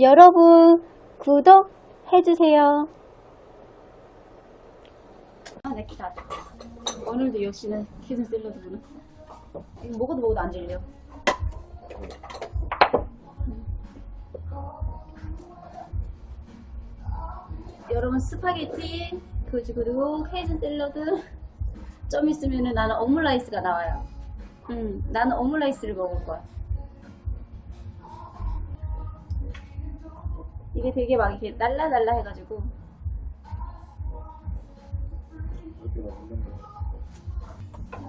여러분, 구독해주세요. 아, 내 기다. 오늘도 역시나 키즈 샐러드구나. 이거 먹어도 먹어도 안 질려. 여러분 스파게티 그리고 케이준 샐러드 좀 있으면은 나는 오믈라이스가 나와요. 음, 나는 오믈라이스를 먹을 거야. 이게 되게 막 이렇게 날라날라 해가지고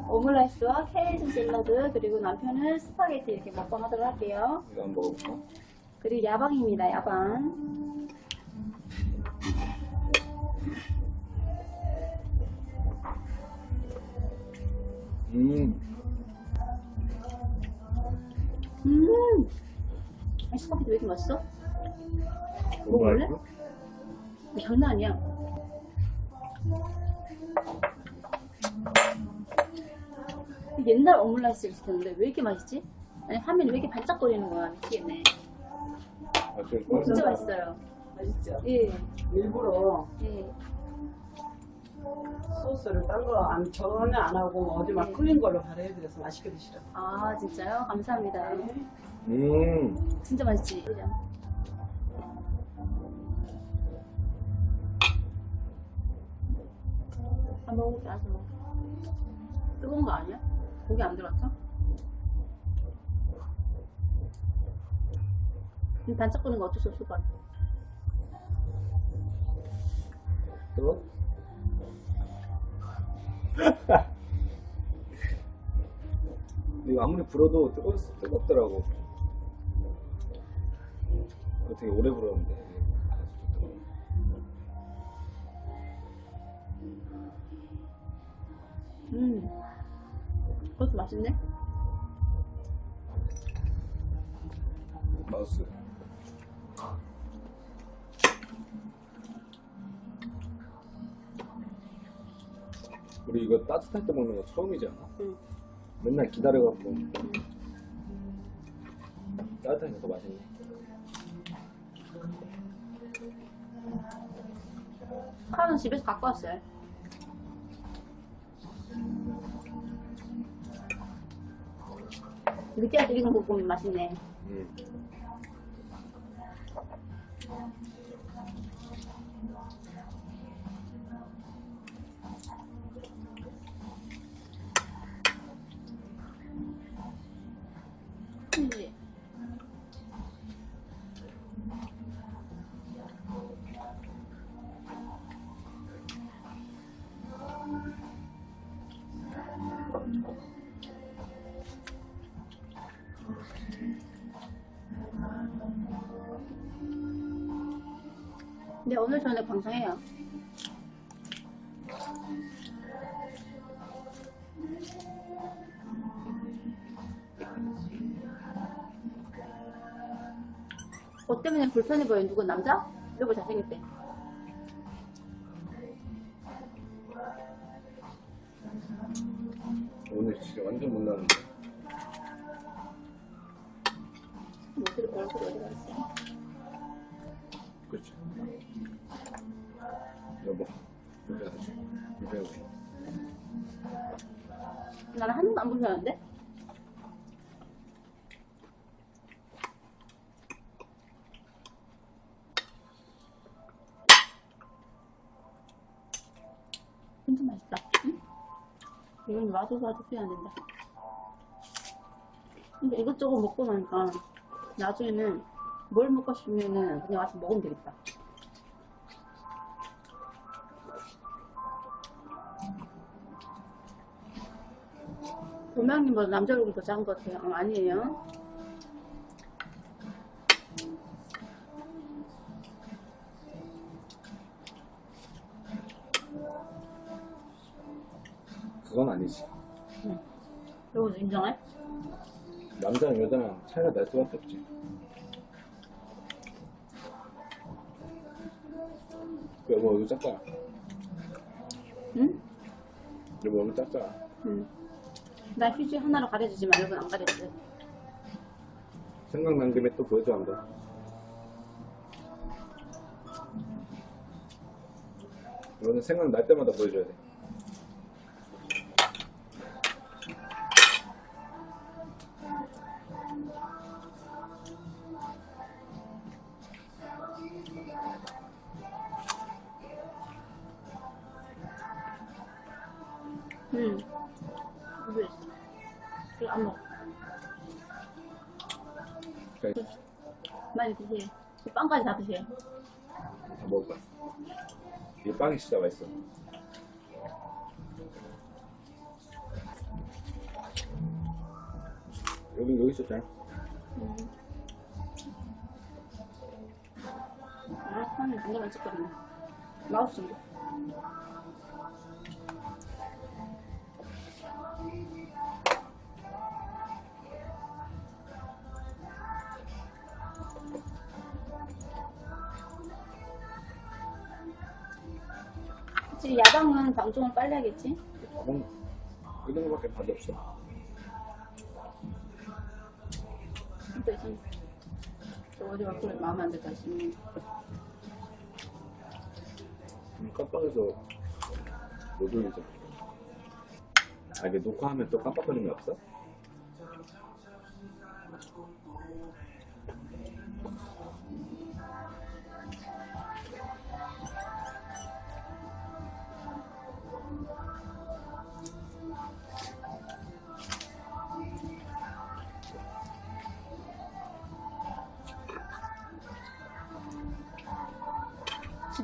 오믈라이스와 케이준 샐러드 그리고 남편은 스파게티 이렇게 먹방 하도록 할게요. 이거 한번 먹어볼까? 그리고 야방입니다, 야방. 음, 음! 이 스파게티 왜 이렇게 맛있어? 먹을래? 맛있어? 장난 아니야. 옛날 오믈라이스를 시켰는데 왜 이렇게 맛있지? 아니 화면이 왜 이렇게 반짝거리는 거야 미치겠네. 맛있어? 진짜 맛있어요. 맛있죠? 예, 일부러 예. 소스를 딴 거 안, 전혀 안 하고 어디 막 네. 끓인 걸로 발효해드려서 맛있게 드시라고. 아 진짜요? 감사합니다. 음, 진짜 맛있지. 그죠? 아 먹어볼게 아직 먹어. 뜨거운 거 아니야? 고기 안 들어갔어? 이 반짝거리는 거 어쩔 수 없을 것 같아. 뜨거? 이거 아무리 불어도 뜨거, 뜨겁더라고. 되게 오래 불었는데. 음, 그것도 맛있네. 마우스. 우리 이거 따뜻할 때 먹는 거 처음이잖아. 응. 맨날 기다려갖고. 따뜻하니까 더 맛있네. 칼은 집에서 갖고 왔어요. 느끼할 때 익은 볶음면 맛있네. 음. 네, 오늘 저녁 방송해요. 뭐 때문에 불편해 보여? 누구 남자? 여보 잘생겼대. 오늘 진짜 완전 못 나는데. 얼굴이 얼굴이 어디 갔어? 250. 나는 한 번도 안 보셨는데? 진짜 맛있다. 응? 이건 와줘서 아주 피안 된다. 근데 이것저것 먹고 나니까 나중에는 뭘 먹고 싶으면은 그냥 와서 먹으면 되겠다. 도명님보다 남자 얼굴 더 작은 것 같아요. 어, 아니에요. 그건 아니지. 이거 인정해? 남자랑 여자랑 차이가 날 수밖에 없지. 여보, 이거 작잖아. 응? 여보, 이거 작잖아. 응. 나 휴지 하나로 가려주지 말고는 안 가려줘. 생각난 김에 또 보여줘 안 돼? 이거는 생각날 때마다 보여줘야 돼. 많이 드세요. 그 빵까지 다 드세요. 다 먹을 거야. 이 빵이 진짜 맛있어. 여기 여기 있었잖아. 음. 아, 향이 굉장히 맛있거든요. 맛없습 확실히 야방은 방송을 빨리 하겠지? 가방 이런 거밖에 답이 없어. 대신 저 어제 와꾸를 마음에 안 들다 싶네. 깜빡해서 못 올리죠. 아 이게 녹화하면 또 깜빡거림이 없어?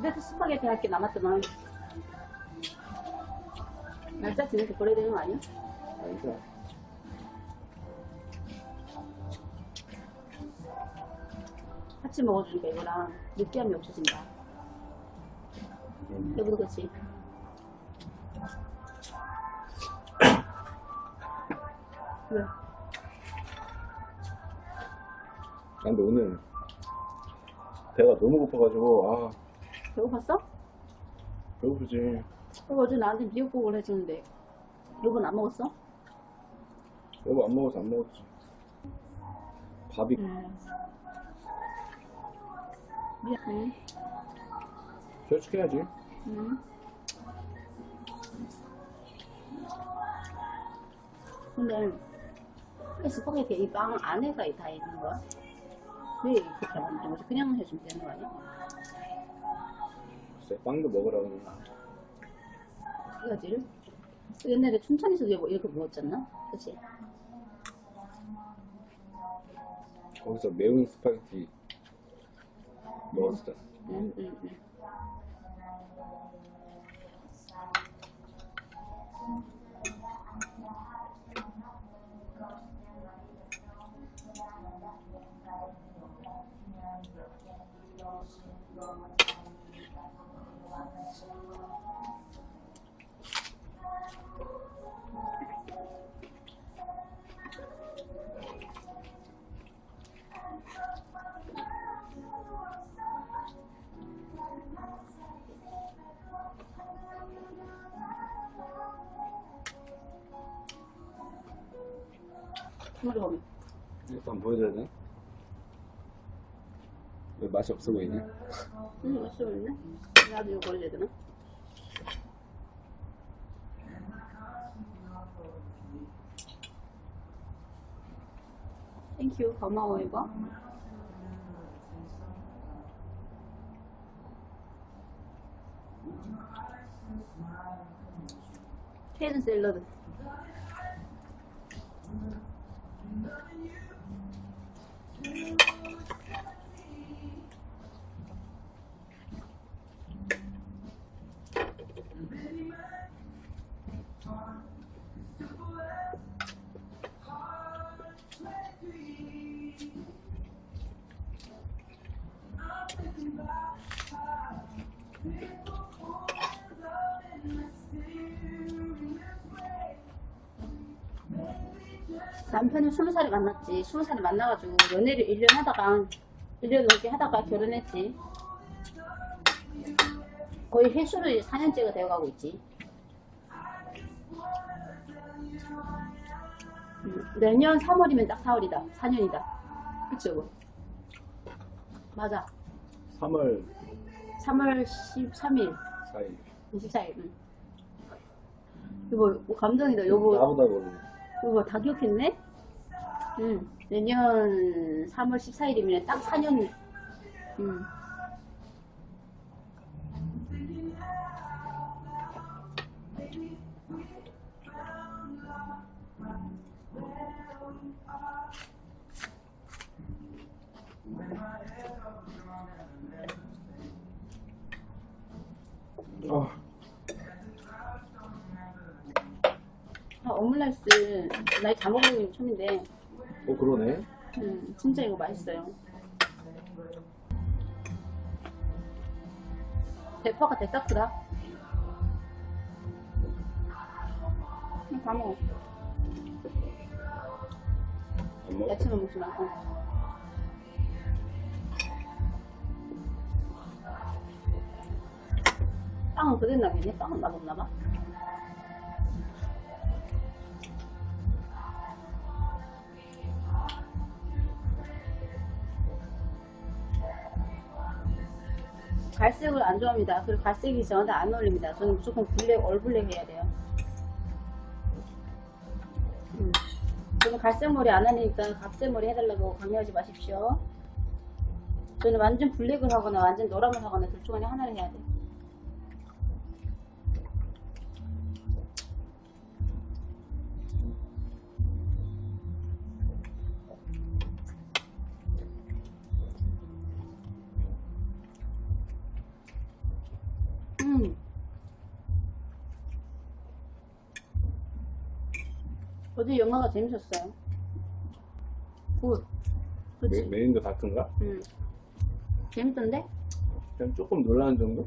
집에서 스파게티 할게 남았더만 날짜 지내서 버려야 되는 거 아니야? 아니죠. 같이 먹어주니까 이거랑 느끼함이 없어진다. 음. 여보도 그렇지? 왜? 아, 근데 오늘 배가 너무 고파가지고 아 배고팠어? 배고프지. 그거 어제 나한테 미역국을 해주는데 여보는 안 먹었어? 여보 안 먹어서 안 먹었지. 밥이 음. 미안. 응. 솔직해야지. 응. 근데 왜 스파게티 이 빵 안에가 다 있는 거야? 왜 이렇게 만드는 거지? 그냥 해주면 되는 거 아니야? 글쎄 빵도 먹으라고. 이거지를? 옛날에 춘천에서도 이거 이렇게 먹었잖아? 그치? 거기서 매운 스파게티 먹었었잖아. 응, 응, 응. 보면. 일단 보여줘야 돼. 왜 맛이 없어 보이냐? 응, 맛있어 보이네. 나도 이거 버려야 되나? 땡큐, 고마워, 이거. 케이든 샐러드. 남편은 스무 살에 만났지. 스무 살에 만나가지고 연애를 1년 하다가 1년 넘게 하다가 결혼했지. 거의 횟수를 4년째가 되어가고 있지. 음, 내년 3월이면 딱 4월이다. 4년이다. 그치, 여보? 맞아. 3월 3월 13일. 4일. 24일. 응. 이거 뭐 감동이다. 여보, 나보다 모르네. 이거 다 기억했네? 응. 내년 3월 14일이면 딱 4년. 응. 아, 아, 오믈라이스 나이 다 먹어보긴 처음인데 어 그러네. 음, 진짜 이거 맛있어요. 대파가 대딱 크다. 음, 다 먹어. 안 먹어? 야채만 먹지 말고. 빵은 그대로 나겠네. 빵은 맛없나 봐 갈색을 안 좋아합니다. 그리고 갈색이 저한테 안 어울립니다. 저는 무조건 블랙, 얼블랙 해야 돼요. 음. 저는 갈색 머리 안 하니까 갈색 머리 해달라고 강요하지 마십시오. 저는 완전 블랙을 하거나 완전 노랑을 하거나 둘중 안에 하나를 해야 돼. 음. 어제 영화가 재밌었어요. 굿. 메, 그치? 메인도 같은가? 음. 재밌던데? 그냥 조금 놀라는 정도?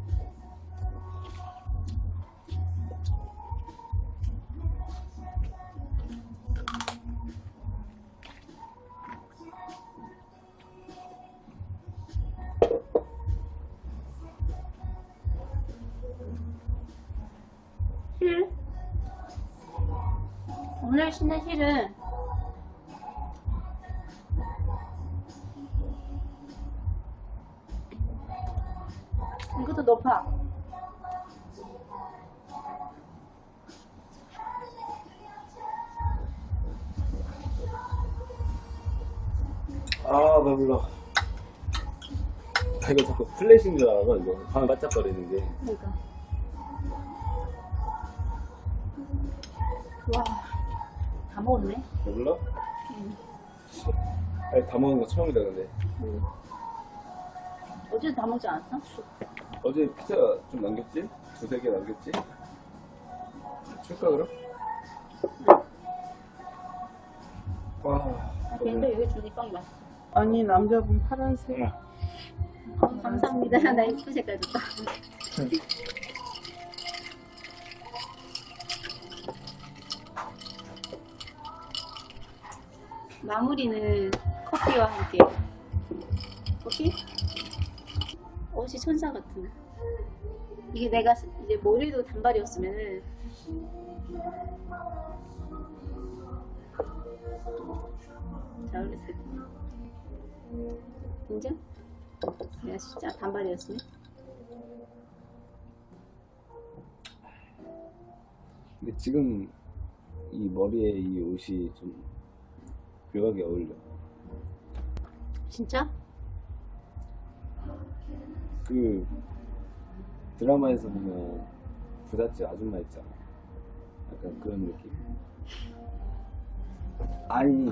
오늘 신는 실은 이것도 높아. 아, 배불러. 아, 이거 자꾸 플래시인 줄 알아, 이거. 방에 반짝거리는 게. 그러니까. 와, 다 먹었네. 배불러? 음. 아니, 다 먹은 거 처음이다, 근데. 음. 어제도 다 먹지 않았어? 어제 피자 좀 남겼지? 두세 개 남겼지? 줄까, 그럼? 와. 아, 근데 여기 주니 빵이 맛있어. 아니 남자분 파란색 어, 감사합니다. 나 이쁜 색깔 줬다. 마무리는 커피와 함께. 커피? 옷이 천사 같은. 이게 내가 쓰- 이제 머리도 단발이었으면은 잘 어울렸을 텐데. 인정? 내가 진짜 단발이었으면? 근데 지금 이 머리에 이 옷이 좀 묘하게 어울려. 진짜? 그 드라마에서 보면 부잣집 아줌마 있잖아. 약간 그런 느낌. 아니,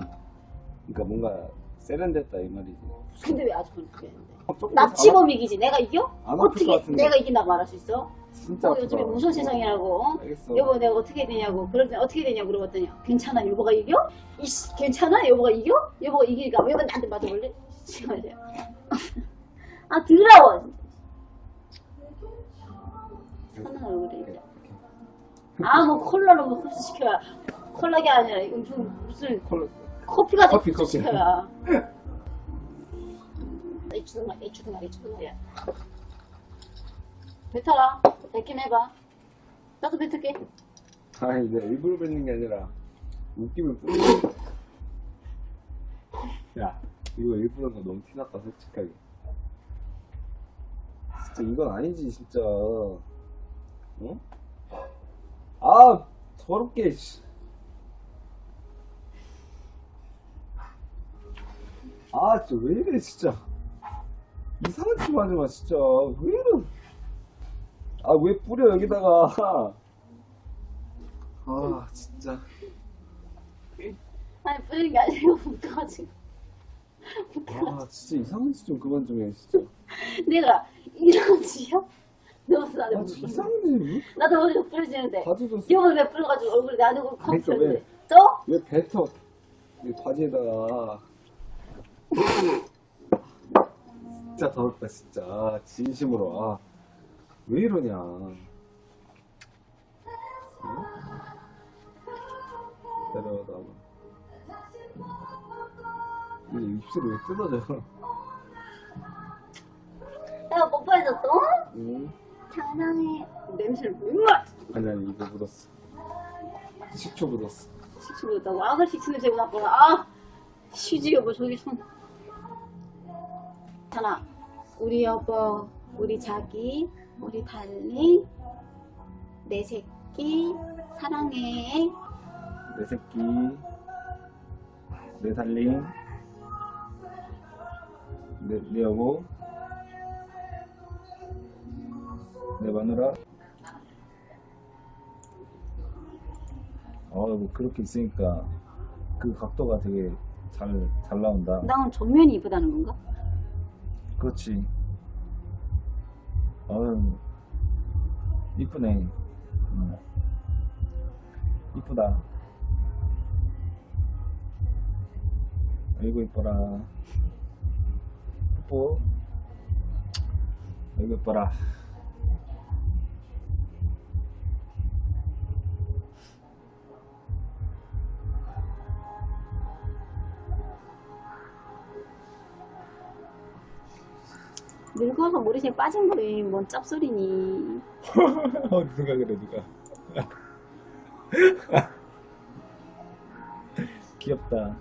그러니까 뭔가 세련됐다 이 말이지. 근데 왜 아직도 그렇게 했는데? 어, 조금 납치범 이기지. 내가 이겨? 안 아플 어떻게 것 같은데. 내가 이긴다고 말할 수 있어? 진짜 어, 요즘에 아프다. 무슨 세상이라고? 어? 알겠어. 여보 내가 어떻게 되냐고 그럴 때 어떻게 되냐고 물어봤더니 괜찮아 여보가 이겨? 이씨 괜찮아 여보가 이겨? 여보가 이기니까 여보 나한테 맞아볼래? 시간이야 아 더러워 하는 얼굴이 아뭐 콜라로 뭐 흡수 시켜야 콜라게 아니라 이건 무슨 무슨 콜라. 커피가 커피, 흡수 커피. 시켜야 이 주둥아 이 주둥아 이 주둥아야 뱉어라 뱉긴 해봐 나도 뱉을게 아니, 내가 일부러 뱉는 게 아니라 웃기면 뿌리. 야, 이거 일부러 너 너무 티났다, 솔직하게. 진짜 이건 아니지, 진짜. 어? 아 더럽게 씨. 아 진짜 왜 이래 진짜 이상한 짓 하지 마 진짜 왜 이래 아 왜 뿌려 여기다가? 아 진짜. 아니 뿌리는 게 아니고 묶어가지고. 아 진짜 이상한 짓좀 그만 좀 해 진짜. 내가 이런 짓이야? 너무 나한테 아 진짜 이상한 짓 나도 머리가 뿌려지는데. 다 젖었어. 기억을 왜 뿌려가지고 얼굴에 나누고 컵 그러니까 폈는데. 왜? 저? 왜 뱉어 이 바지에다가. 진짜 더럽다 진짜. 아, 진심으로 아, 왜 이러냐? 응? 내려다 이 입술이 왜 뜯어져 내가 뽀뽀해줬어? 응? 장난해. 냄새를 몰라 아니 아니 이거 묻었어. 식초 묻었어. 식초 묻었다고? 아 그 식초 냄새 나구나. 아 휴지 여보 저기 손. 자나 우리 여보 우리 자기 우리 달리 내 새끼 사랑해. 내 새끼 내 달링 내, 내 여보 내 마누라. 어뭐 그렇게 있으니까 그 각도가 되게 잘, 잘 나온다. 나 정면이 이쁘다는 건가? 그렇지 어휴 이쁘네. 응. 이쁘다. 아이고 이뻐라. 뽀뽀 아이고 이뻐라 늙어서 머리색 빠진 거에 뭔 짭소리니. 어 누가 그래 누가 귀엽다